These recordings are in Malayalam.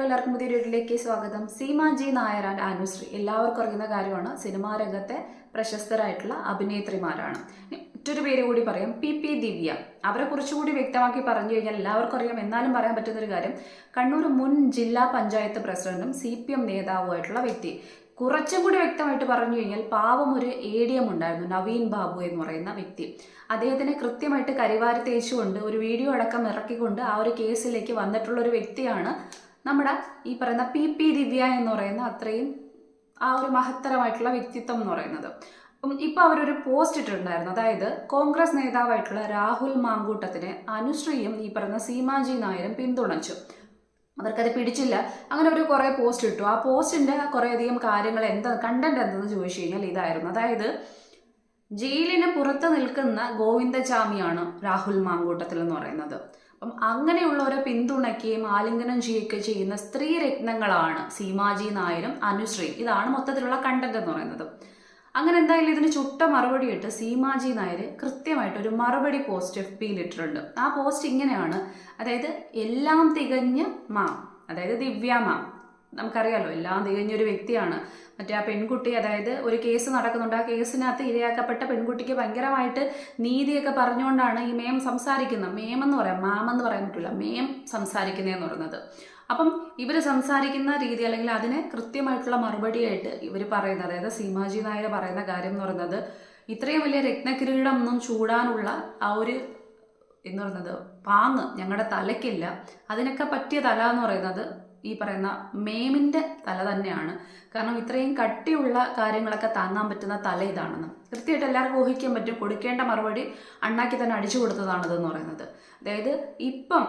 ഹലോ എല്ലാവർക്കും പുതിയ വീട്ടിലേക്ക് സ്വാഗതം. സീമ ജി നായർ ആൻഡ് അനുശ്രീ എല്ലാവർക്കും അറിയുന്ന കാര്യമാണ്. സിനിമാ രംഗത്തെ പ്രശസ്തരായിട്ടുള്ള അഭിനേത്രിമാരാണ്. മറ്റൊരു പേര് കൂടി പറയാം. P P Divya. അവരെ കുറിച്ചുകൂടി വ്യക്തമാക്കി പറഞ്ഞു കഴിഞ്ഞാൽ എല്ലാവർക്കും അറിയാം. എന്നാലും പറയാൻ പറ്റുന്ന ഒരു കാര്യം കണ്ണൂർ മുൻ ജില്ലാ പഞ്ചായത്ത് പ്രസിഡന്റും സി പി എം നേതാവുമായിട്ടുള്ള വ്യക്തി. കുറച്ചും കൂടി വ്യക്തമായിട്ട് പറഞ്ഞു കഴിഞ്ഞാൽ പാവം ഒരു എ ഡി എം ഉണ്ടായിരുന്നു. നവീൻ ബാബു എന്ന് പറയുന്ന വ്യക്തി. അദ്ദേഹത്തിനെ കൃത്യമായിട്ട് കരിവാരി തേച്ചുകൊണ്ട് ഒരു വീഡിയോ അടക്കം ഇറക്കിക്കൊണ്ട് ആ ഒരു കേസിലേക്ക് വന്നിട്ടുള്ള ഒരു വ്യക്തിയാണ് നമ്മുടെ ഈ പറയുന്ന പി പി ദിവ്യ എന്ന് പറയുന്ന അത്രയും ആ ഒരു മഹത്തരമായിട്ടുള്ള വ്യക്തിത്വം എന്ന് പറയുന്നത്. അപ്പം ഇപ്പൊ അവരൊരു പോസ്റ്റ് ഇട്ടിട്ടുണ്ടായിരുന്നു. അതായത് കോൺഗ്രസ് നേതാവായിട്ടുള്ള രാഹുൽ മാങ്കൂട്ടത്തിനെ അനുശ്രീയും ഈ പറയുന്ന സീമാജി നായരും പിന്തുണച്ചു. അവർക്കത് പിടിച്ചില്ല. അങ്ങനെ ഒരു കുറേ പോസ്റ്റ് ഇട്ടു. ആ പോസ്റ്റിന്റെ കുറേയധികം കാര്യങ്ങൾ എന്താ കണ്ടന്റ് എന്തെന്ന് ചോദിച്ചു കഴിഞ്ഞാൽ ഇതായിരുന്നു. അതായത് ജയിലിന് പുറത്ത് നിൽക്കുന്ന ഗോവിന്ദചാമിയാണ് രാഹുൽ മാങ്കൂട്ടത്തിൽ എന്ന് പറയുന്നത്. അപ്പം അങ്ങനെയുള്ളവരെ പിന്തുണയ്ക്കുകയും ആലിംഗനം ചെയ്യുകയൊക്കെ ചെയ്യുന്ന സ്ത്രീ രത്നങ്ങളാണ് സീമാജി നായരും അനുശ്രീ ഇതാണ് മൊത്തത്തിലുള്ള കണ്ടന്റ് എന്ന് പറയുന്നത്. അങ്ങനെ എന്തായാലും ഇതിന് ചുട്ട മറുപടിയിട്ട് സീമാജി നായർ കൃത്യമായിട്ട് ഒരു മറുപടി പോസ്റ്റ് എഫ് പിയിൽ ഇട്ടിട്ടുണ്ട്. ആ പോസ്റ്റ് ഇങ്ങനെയാണ്. അതായത് എല്ലാം തികഞ്ഞ് മാം. അതായത് ദിവ്യ മാം. നമുക്കറിയാലോ എല്ലാം തികഞ്ഞൊരു വ്യക്തിയാണ്. മറ്റേ ആ പെൺകുട്ടി അതായത് ഒരു കേസ് നടക്കുന്നുണ്ട്. ആ കേസിനകത്ത് ഇരയാക്കപ്പെട്ട പെൺകുട്ടിക്ക് ഭയങ്കരമായിട്ട് നീതിയൊക്കെ പറഞ്ഞുകൊണ്ടാണ് ഈ മേം സംസാരിക്കുന്നത്. മേം എന്ന് പറയാം മാം എന്ന് പറയാൻ പറ്റില്ല മേം സംസാരിക്കുന്നതെന്ന് പറയുന്നത്. അപ്പം ഇവർ സംസാരിക്കുന്ന രീതി അല്ലെങ്കിൽ അതിന് കൃത്യമായിട്ടുള്ള മറുപടിയായിട്ട് ഇവർ പറയുന്നത് അതായത് സീമാജി നായർ പറയുന്ന കാര്യം എന്ന് പറയുന്നത് ഇത്രയും വലിയ രത്നക്കിരീടം ഒന്നും ചൂടാനുള്ള ആ ഒരു എന്ന് പറയുന്നത് പാങ്ങ് ഞങ്ങളുടെ തലയ്ക്കില്ല. അതിനൊക്കെ പറ്റിയ തല എന്ന് പറയുന്നത് ഈ പറയുന്ന മേമിന്റെ തല തന്നെയാണ്. കാരണം ഇത്രയും കട്ടിയുള്ള കാര്യങ്ങളൊക്കെ താങ്ങാൻ പറ്റുന്ന തല ഇതാണെന്ന്. കൃത്യമായിട്ട് എല്ലാവർക്കും ഊഹിക്കാൻ പറ്റും കൊടുക്കേണ്ട മറുപടി അണ്ണാക്കി തന്നെ അടിച്ചു കൊടുത്തതാണിതെന്ന് പറയുന്നത്. അതായത് ഇപ്പം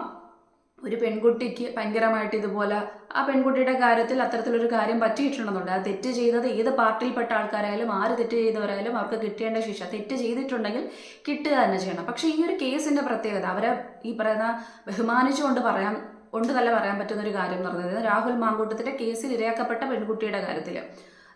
ഒരു പെൺകുട്ടിക്ക് ഭയങ്കരമായിട്ട് ഇതുപോലെ ആ പെൺകുട്ടിയുടെ കാര്യത്തിൽ അത്തരത്തിലൊരു കാര്യം പറ്റിയിട്ടുണ്ടെന്നുണ്ട്. ആ തെറ്റ് ചെയ്തത് ഏത് പാർട്ടിയിൽപ്പെട്ട ആൾക്കാരായാലും ആര് തെറ്റ് ചെയ്തവരായാലും അവർക്ക് കിട്ടേണ്ട ശിക്ഷ തെറ്റ് ചെയ്തിട്ടുണ്ടെങ്കിൽ കിട്ടുക തന്നെ ചെയ്യണം. പക്ഷേ ഈ ഒരു കേസിന്റെ പ്രത്യേകത അവരെ ഈ പറയുന്ന ബഹുമാനിച്ചുകൊണ്ട് പറയാൻ കൊണ്ട് തന്നെ പറയാൻ പറ്റുന്ന ഒരു കാര്യം എന്ന് പറയുന്നത് രാഹുൽ മാങ്കൂട്ടത്തിന്റെ കേസിൽ ഇരയാക്കപ്പെട്ട പെൺകുട്ടിയുടെ കാര്യത്തിൽ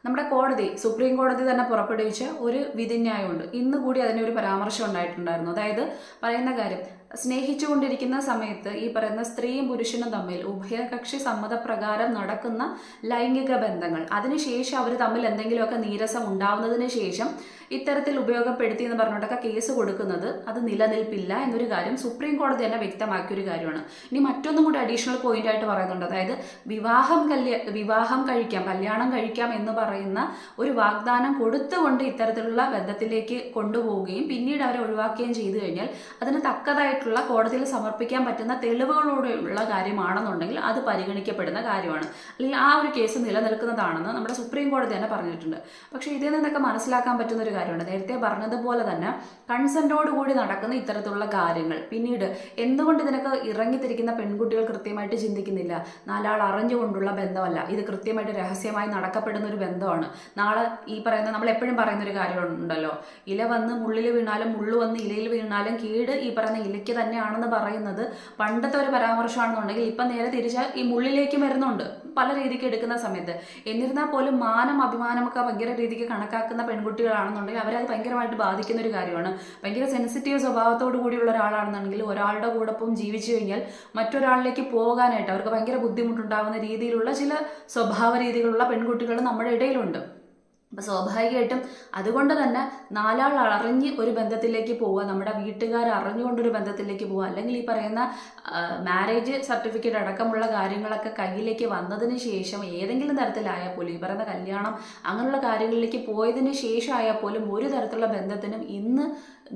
നമ്മുടെ കോടതി സുപ്രീം കോടതി തന്നെ പുറപ്പെടുവിച്ച ഒരു വിധിന്യായമുണ്ട്. ഇന്ന് കൂടി അതിന് ഒരു പരാമർശം ഉണ്ടായിട്ടുണ്ടായിരുന്നു. അതായത് പറയുന്ന കാര്യം സ്നേഹിച്ചുകൊണ്ടിരിക്കുന്ന സമയത്ത് ഈ പറയുന്ന സ്ത്രീയും പുരുഷനും തമ്മിൽ ഉഭയകക്ഷി സമ്മതപ്രകാരം നടക്കുന്ന ലൈംഗിക ബന്ധങ്ങൾ അതിനുശേഷം അവർ തമ്മിൽ എന്തെങ്കിലുമൊക്കെ നീരസം ഉണ്ടാവുന്നതിന് ശേഷം ഇത്തരത്തിൽ ഉപയോഗപ്പെടുത്തി എന്ന് പറഞ്ഞിട്ടൊക്കെ കേസ് കൊടുക്കുന്നത് അത് നിലനിൽപ്പില്ല എന്നൊരു കാര്യം സുപ്രീം കോടതി തന്നെ വ്യക്തമാക്കിയ ഒരു കാര്യമാണ്. ഇനി മറ്റൊന്നും കൂടി അഡീഷണൽ പോയിന്റ് ആയിട്ട് പറയുന്നുണ്ട്. അതായത് വിവാഹം കല്യ വിവാഹം കഴിക്കാം കല്യാണം കഴിക്കാം എന്ന് പറയുന്ന ഒരു വാഗ്ദാനം കൊടുത്തുകൊണ്ട് ഇത്തരത്തിലുള്ള ബന്ധത്തിലേക്ക് കൊണ്ടുപോവുകയും പിന്നീട് അവരെ ഒഴിവാക്കുകയും ചെയ്തു കഴിഞ്ഞാൽ അതിന് തക്കതായിട്ടുള്ള കോടതിയിൽ സമർപ്പിക്കാൻ പറ്റുന്ന തെളിവുകളോടെയുള്ള കാര്യമാണെന്നുണ്ടെങ്കിൽ അത് പരിഗണിക്കപ്പെടുന്ന കാര്യമാണ്. അല്ലെങ്കിൽ ആ ഒരു കേസ് നിലനിൽക്കുന്നതാണെന്ന് നമ്മുടെ സുപ്രീം കോടതി തന്നെ പറഞ്ഞിട്ടുണ്ട്. പക്ഷേ ഇതിൽ നിന്നൊക്കെ മനസ്സിലാക്കാൻ പറ്റുന്ന ഒരു കാര്യമുണ്ട്. നേരത്തെ പറഞ്ഞതുപോലെ തന്നെ കൺസെന്റോട് കൂടി നടക്കുന്ന ഇത്തരത്തിലുള്ള കാര്യങ്ങൾ. പിന്നീട് എന്തുകൊണ്ട് ഇതിനൊക്കെ ഇറങ്ങിത്തിരിക്കുന്ന പെൺകുട്ടികൾ കൃത്യമായിട്ട് ചിന്തിക്കുന്നില്ല? നാലാൾ അറിഞ്ഞുകൊണ്ടുള്ള ബന്ധമല്ല. ഇത് കൃത്യമായിട്ട് രഹസ്യമായി നടക്കപ്പെടുന്ന ഒരു ബന്ധമാണ്. നാളെ ഈ പറയുന്ന നമ്മൾ എപ്പോഴും പറയുന്ന ഒരു കാര്യമുണ്ടല്ലോ. ഇല വന്ന് മുള്ളിൽ വീണാലും മുള്ളു വന്ന് ഇലയിൽ വീണാലും കീട് ഈ പറയുന്ന ഇലയ്ക്ക് തന്നെയാണെന്ന് പറയുന്നത് പണ്ടത്തെ ഒരു പരാമർശമാണെന്നുണ്ടെങ്കിൽ ഇപ്പം നേരെ തിരിച്ചാൽ ഈ മുള്ളിലേക്ക് വരുന്നുണ്ട്. പല രീതിക്ക് എടുക്കുന്ന സമയത്ത്. എന്നിരുന്നാൽ പോലും മാനം അഭിമാനമൊക്കെ ഭയങ്കര രീതിക്ക് കണക്കാക്കുന്ന പെൺകുട്ടികളാണെന്നുണ്ടെങ്കിൽ അവരത് ഭയങ്കരമായിട്ട് ബാധിക്കുന്ന ഒരു കാര്യമാണ്. ഭയങ്കര സെൻസിറ്റീവ് സ്വഭാവത്തോടു കൂടിയുള്ള ഒരാളാണെന്നുണ്ടെങ്കിൽ ഒരാളുടെ കൂടൊപ്പം ജീവിച്ചു കഴിഞ്ഞാൽ മറ്റൊരാളിലേക്ക് പോകാനായിട്ട് അവർക്ക് ഭയങ്കര ബുദ്ധിമുട്ടുണ്ടാകുന്ന രീതിയിലുള്ള ചില സ്വഭാവ രീതികളുള്ള പെൺകുട്ടികൾ നമ്മുടെ ഇടയിലുണ്ട്. അപ്പം സ്വാഭാവികമായിട്ടും അതുകൊണ്ട് തന്നെ നാലാൾ അറിഞ്ഞ് ഒരു ബന്ധത്തിലേക്ക് പോവുക നമ്മുടെ വീട്ടുകാർ അറിഞ്ഞുകൊണ്ടൊരു ബന്ധത്തിലേക്ക് പോവുക അല്ലെങ്കിൽ ഈ പറയുന്ന മാരേജ് സർട്ടിഫിക്കറ്റ് അടക്കമുള്ള കാര്യങ്ങളൊക്കെ കയ്യിലേക്ക് വന്നതിന് ശേഷം ഏതെങ്കിലും തരത്തിലായാൽ പോലും ഈ പറയുന്ന കല്യാണം അങ്ങനെയുള്ള കാര്യങ്ങളിലേക്ക് പോയതിന് ശേഷം ആയാൽ പോലും ഒരു തരത്തിലുള്ള ബന്ധത്തിനും ഇന്ന്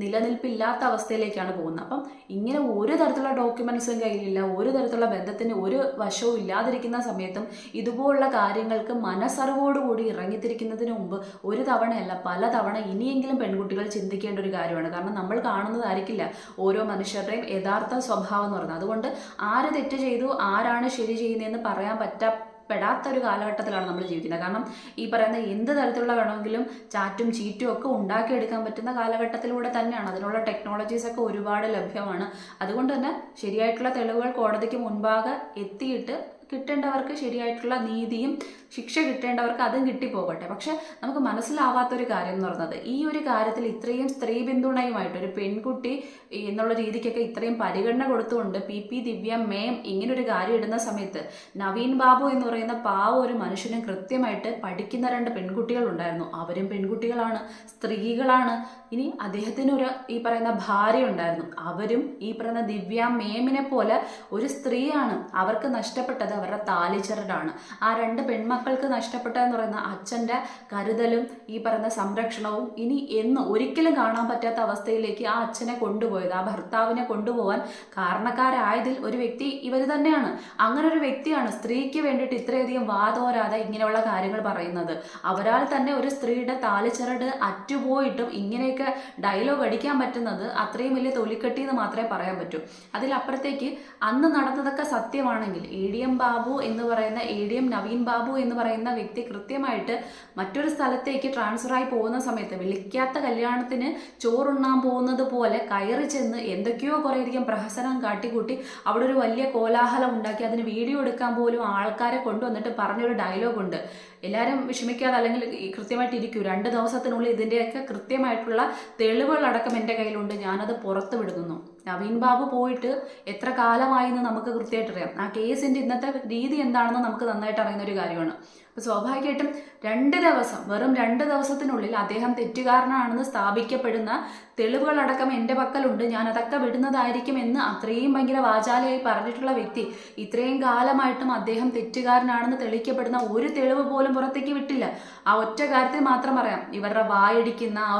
നിലനിൽപ്പില്ലാത്ത അവസ്ഥയിലേക്കാണ് പോകുന്നത്. അപ്പം ഇങ്ങനെ ഒരു തരത്തിലുള്ള ഡോക്യുമെന്റ്സും കയ്യിലില്ല ഒരു തരത്തിലുള്ള ബന്ധത്തിന് ഒരു വശവും ഇല്ലാതിരിക്കുന്ന സമയത്തും ഇതുപോലുള്ള കാര്യങ്ങൾക്ക് മനസ്സറിവോടുകൂടി ഇറങ്ങിത്തിരിക്കുന്നതിന് മുമ്പ് ഒരു തവണയല്ല പല തവണ ഇനിയെങ്കിലും പെൺകുട്ടികൾ ചിന്തിക്കേണ്ട ഒരു കാര്യമാണ്. കാരണം നമ്മൾ കാണുന്നതായിരിക്കില്ല ഓരോ മനുഷ്യരുടെയും യഥാർത്ഥ സ്വഭാവം എന്ന് പറയുന്നത്. അതുകൊണ്ട് ആര് തെറ്റ് ചെയ്തു ആരാണ് ശരി ചെയ്യുന്നതെന്ന് പറയാൻ പറ്റാ പെടാത്ത ഒരു കാലഘട്ടത്തിലാണ് നമ്മൾ ജീവിക്കുന്നത്. കാരണം ഈ പറയുന്ന എന്ത് തരത്തിലുള്ള വേണമെങ്കിലും ചാറ്റും ചീറ്റും ഒക്കെ ഉണ്ടാക്കിയെടുക്കാൻ പറ്റുന്ന കാലഘട്ടത്തിലൂടെ തന്നെയാണ്. അതിനുള്ള ടെക്നോളജീസ് ഒക്കെ ഒരുപാട് ലഭ്യമാണ്. അതുകൊണ്ട് തന്നെ ശരിയായിട്ടുള്ള തെളിവുകൾ കോടതിക്ക് മുൻപാകെ എത്തിയിട്ട് കിട്ടേണ്ടവർക്ക് ശരിയായിട്ടുള്ള നീതിയും ശിക്ഷ കിട്ടേണ്ടവർക്ക് അതും കിട്ടിപ്പോകട്ടെ. പക്ഷെ നമുക്ക് മനസ്സിലാവാത്തൊരു കാര്യം എന്ന് പറയുന്നത് ഈ ഒരു കാര്യത്തിൽ ഇത്രയും സ്ത്രീ പിന്തുണയുമായിട്ട് ഒരു പെൺകുട്ടി എന്നുള്ള രീതിക്കൊക്കെ ഇത്രയും പരിഗണന കൊടുത്തുകൊണ്ട് പി പി ദിവ്യ മേം ഇങ്ങനൊരു കാര്യം ഇടുന്ന സമയത്ത് നവീൻ ബാബു എന്ന് പറയുന്ന പാവ ഒരു മനുഷ്യനും കൃത്യമായിട്ട് പഠിക്കുന്ന രണ്ട് പെൺകുട്ടികൾ ഉണ്ടായിരുന്നു. അവരും പെൺകുട്ടികളാണ് സ്ത്രീകളാണ്. ഇനി അദ്ദേഹത്തിനൊരു ഈ പറയുന്ന ഭാര്യ ഉണ്ടായിരുന്നു. അവരും ഈ പറയുന്ന ദിവ്യ മേമിനെ പോലെ ഒരു സ്ത്രീയാണ് അവർക്ക് നഷ്ടപ്പെട്ടത്. അവരുടെ താലിച്ചരടാണ് ആ രണ്ട് പെൺമക്കൾക്ക് നഷ്ടപ്പെട്ടതെന്ന് പറയുന്ന അച്ഛന്റെ കരുതലും ഈ പറയുന്ന സംരക്ഷണവും ഇനി എന്ന് ഒരിക്കലും കാണാൻ പറ്റാത്ത അവസ്ഥയിലേക്ക് ആ അച്ഛനെ കൊണ്ടുപോയത്. ആ ഭർത്താവിനെ കൊണ്ടുപോകാൻ കാരണക്കാരായതിൽ ഒരു വ്യക്തി ഇവർ തന്നെയാണ്. അങ്ങനെ ഒരു വ്യക്തിയാണ് സ്ത്രീക്ക് വേണ്ടിയിട്ട് ഇത്രയധികം വാതോരാതെ ഇങ്ങനെയുള്ള കാര്യങ്ങൾ പറയുന്നത്. അവരാൽ തന്നെ ഒരു സ്ത്രീയുടെ താലിച്ചരട് അറ്റുപോയിട്ടും ഇങ്ങനെയൊക്കെ ഡയലോഗ് അടിക്കാൻ പറ്റുന്നത് അത്രയും വലിയ തൊലിക്കെട്ടി എന്ന് മാത്രമേ പറയാൻ പറ്റൂ. അതിലപ്പുറത്തേക്ക് അന്ന് നടന്നതൊക്കെ സത്യമാണെങ്കിൽ എ ഡി എം എന്ന് പറയുന്ന A D M Naveen Babu എന്ന് പറയുന്ന വ്യക്തി കൃത്യമായിട്ട് മറ്റൊരു സ്ഥലത്തേക്ക് ട്രാൻസ്ഫറായി പോകുന്ന സമയത്ത് വിളിക്കാത്ത കല്യാണത്തിന് ചോറുണ്ണാൻ പോകുന്നത് പോലെ കയറി ചെന്ന് എന്തൊക്കെയോ കുറേയധികം പ്രഹസനം കാട്ടിക്കൂട്ടി അവിടെ ഒരു വലിയ കോലാഹലം ഉണ്ടാക്കി. അതിന് വീഡിയോ എടുക്കാൻ പോലും ആൾക്കാരെ കൊണ്ടുവന്നിട്ട് പറഞ്ഞൊരു ഡയലോഗ് ഉണ്ട്. എല്ലാവരും വിഷമിക്കാതെ അല്ലെങ്കിൽ കൃത്യമായിട്ട് ഇരിക്കൂ. രണ്ട് ദിവസത്തിനുള്ളിൽ ഇതിന്റെയൊക്കെ കൃത്യമായിട്ടുള്ള തെളിവുകളടക്കം എന്റെ കയ്യിലുണ്ട്. ഞാനത് പുറത്ത് വിടുന്നു. നവീൻ ബാബു പോയിട്ട് എത്ര കാലമായി എന്ന് നമുക്ക് കൃത്യമായിട്ട് അറിയാം. ആ കേസിന്റെ ഇന്നത്തെ രീതി എന്താണെന്ന് നമുക്ക് നന്നായിട്ട് അറിയുന്ന ഒരു കാര്യമാണ്. അപ്പോൾ സ്വാഭാവികമായിട്ടും രണ്ട് ദിവസം വെറും രണ്ട് ദിവസത്തിനുള്ളിൽ അദ്ദേഹം തെറ്റുകാരനാണെന്ന് സ്ഥാപിക്കപ്പെടുന്ന തെളിവുകളടക്കം എന്റെ പക്കലുണ്ട്. ഞാൻ അതൊക്കെ വിടുന്നതായിരിക്കും എന്ന് അത്രയും ഭയങ്കര വാചാലയായി പറഞ്ഞിട്ടുള്ള വ്യക്തി ഇത്രയും കാലമായിട്ടും അദ്ദേഹം തെറ്റുകാരനാണെന്ന് തെളിയിക്കപ്പെടുന്ന ഒരു തെളിവ് പോലും പുറത്തേക്ക് വിട്ടില്ല. ആ ഒറ്റ കാര്യത്തിൽ മാത്രം പറയാം. ഇവരുടെ വായടിക്കുന്ന ആ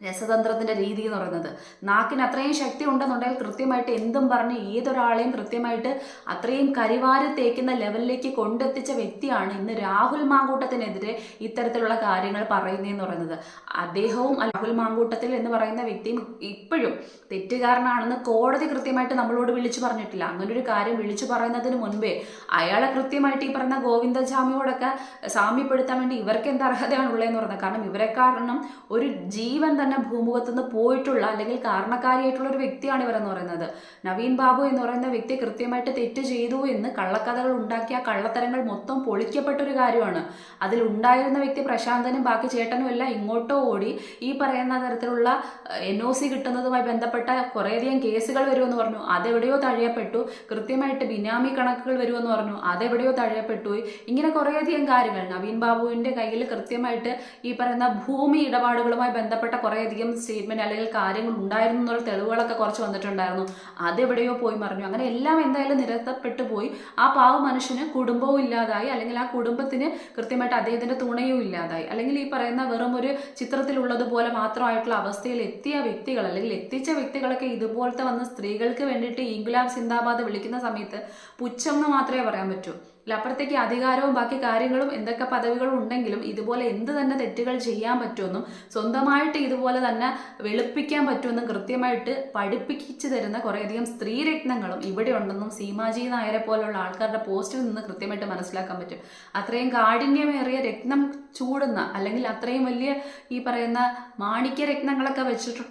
ഒരു രസതന്ത്രത്തിന്റെ രീതി എന്ന് പറയുന്നത്. നാക്കിന് അത്രയും ശക്തി ഉണ്ടെന്നുണ്ടെങ്കിൽ കൃത്യമായിട്ട് എന്തും പറഞ്ഞ് ഏതൊരാളെയും കൃത്യമായിട്ട് അത്രയും കരിവാരി തേക്കുന്ന ലെവലിലേക്ക് കൊണ്ടെത്തിച്ച വ്യക്തിയാണ് ഇന്ന് രാഹുൽ മാങ്കൂട്ടത്തിനെതിരെ ഇത്തരത്തിലുള്ള കാര്യങ്ങൾ പറയുന്നതെന്ന് പറയുന്നത്. അദ്ദേഹവും രാഹുൽ മാങ്കൂട്ടത്തിൽ എന്ന് പറയുന്ന വ്യക്തിയും ഇപ്പോഴും തെറ്റുകാരനാണെന്ന് കോടതി കൃത്യമായിട്ട് നമ്മളോട് വിളിച്ചു പറഞ്ഞിട്ടില്ല. അങ്ങനെ ഒരു കാര്യം വിളിച്ചു പറയുന്നതിന് മുൻപേ അയാളെ കൃത്യമായിട്ട് ഈ പറഞ്ഞ ഗോവിന്ദജാമിയോടൊക്കെ സാമ്യപ്പെടുത്താൻ വേണ്ടി ഇവർക്ക് എന്ത് അർഹതയാണ് ഉള്ളതെന്ന് പറയുന്നത്. കാരണം ഇവരെ കാരണം ഒരു ജീവൻ തന്നെ ഭൂമുഖത്ത് നിന്ന് പോയിട്ടുള്ള അല്ലെങ്കിൽ കാരണക്കാരിയായിട്ടുള്ള ഒരു വ്യക്തിയാണ് ഇവരെന്ന് പറയുന്നത്. നവീൻ ബാബു എന്ന് പറയുന്ന വ്യക്തി കൃത്യമായിട്ട് തെറ്റ് ചെയ്തു എന്ന് കള്ളക്കഥകൾ ഉണ്ടാക്കിയ കള്ളത്തരങ്ങൾ മൊത്തം പൊളിക്കപ്പെട്ട ഒരു കാര്യമാണ്. അതിൽ ഉണ്ടായിരുന്ന വ്യക്തി പ്രശാന്തനും ബാക്കി ചേട്ടനും എല്ലാം ഇങ്ങോട്ടോ ഓടി ഈ പറയുന്ന തരത്തിലുള്ള എൻ ഒ സി കിട്ടുന്നതുമായി ബന്ധപ്പെട്ട കുറേയധികം കേസുകൾ വരുമെന്ന് പറഞ്ഞു. അതെവിടെയോ തഴയപ്പെട്ടു. കൃത്യമായിട്ട് ബിനാമി കണക്കുകൾ വരുമെന്ന് പറഞ്ഞു. അതെവിടെയോ തഴയപ്പെട്ടു. ഇങ്ങനെ കുറേയധികം കാര്യങ്ങൾ നവീൻ ബാബുവിന്റെ കയ്യിൽ കൃത്യമായിട്ട് ഈ പറയുന്ന ഭൂമി ഇടപാടുകളുമായി ബന്ധപ്പെട്ട കുറേയധികം സ്റ്റേറ്റ്മെന്റ് അല്ലെങ്കിൽ കാര്യങ്ങൾ ഉണ്ടായിരുന്നു എന്നുള്ള തെളിവുകളൊക്കെ കുറച്ച് വന്നിട്ടുണ്ടായിരുന്നു. അതെവിടെയോ പോയി മറിഞ്ഞു. അങ്ങനെ എല്ലാം എന്തായാലും നിരത്തപ്പെട്ടു പോയി. ആ പാവ മനുഷ്യന് കുടുംബവും ഇല്ലാതായി. അല്ലെങ്കിൽ ആ കുടുംബത്തിന് കൃത്യമായിട്ട് അദ്ദേഹത്തിന്റെ തുണയും ഇല്ലാതായി. അല്ലെങ്കിൽ ഈ പറയുന്ന വെറും ഒരു ചിത്രത്തിലുള്ളതുപോലെ മാത്രമായിട്ടുള്ള അവസ്ഥയിൽ എത്തിയ വ്യക്തികൾ അല്ലെങ്കിൽ എത്തിച്ച വ്യക്തികളൊക്കെ ഇതുപോലത്തെ വന്ന് സ്ത്രീകൾക്ക് വേണ്ടിയിട്ട് ഇംഗുലാം സിന്ദാബാദ് വിളിക്കുന്ന സമയത്ത് പുച്ഛം എന്ന് മാത്രമേ പറയാൻ പറ്റൂ. അപ്പുറത്തേക്ക് അധികാരവും ബാക്കി കാര്യങ്ങളും എന്തൊക്കെ പദവികളും ഉണ്ടെങ്കിലും ഇതുപോലെ എന്ത് തന്നെ തെറ്റുകൾ ചെയ്യാൻ പറ്റുമെന്നും സ്വന്തമായിട്ട് ഇതുപോലെ തന്നെ വെളുപ്പിക്കാൻ പറ്റുമെന്നും കൃത്യമായിട്ട് പഠിപ്പിച്ചു തരുന്ന കുറേയധികം സ്ത്രീരത്നങ്ങളും ഇവിടെ ഉണ്ടെന്നും സീമാജി നായരെ പോലുള്ള ആൾക്കാരുടെ പോസ്റ്റിൽ നിന്ന് കൃത്യമായിട്ട് മനസ്സിലാക്കാൻ പറ്റും. അത്രയും കാഠിന്യമേറിയ രത്നം ചൂടുന്ന അല്ലെങ്കിൽ അത്രയും വലിയ ഈ പറയുന്ന മാണിക്യ രത്നങ്ങളൊക്കെ വെച്ചിട്ട്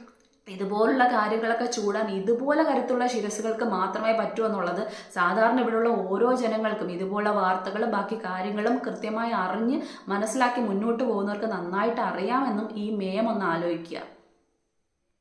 ഇതുപോലുള്ള കാര്യങ്ങളൊക്കെ ചൂടാൻ ഇതുപോലെ കരുത്തുള്ള ശിരസുകൾക്ക് മാത്രമേ പറ്റൂ എന്നുള്ളത് സാധാരണ ഇവിടെയുള്ള ഓരോ ജനങ്ങൾക്കും ഇതുപോലുള്ള വാർത്തകളും ബാക്കി കാര്യങ്ങളും കൃത്യമായി അറിഞ്ഞ് മനസ്സിലാക്കി മുന്നോട്ട് പോകുന്നവർക്ക് നന്നായിട്ട് അറിയാമെന്നും ഈ മേയം ഒന്ന് ആലോചിക്കുക.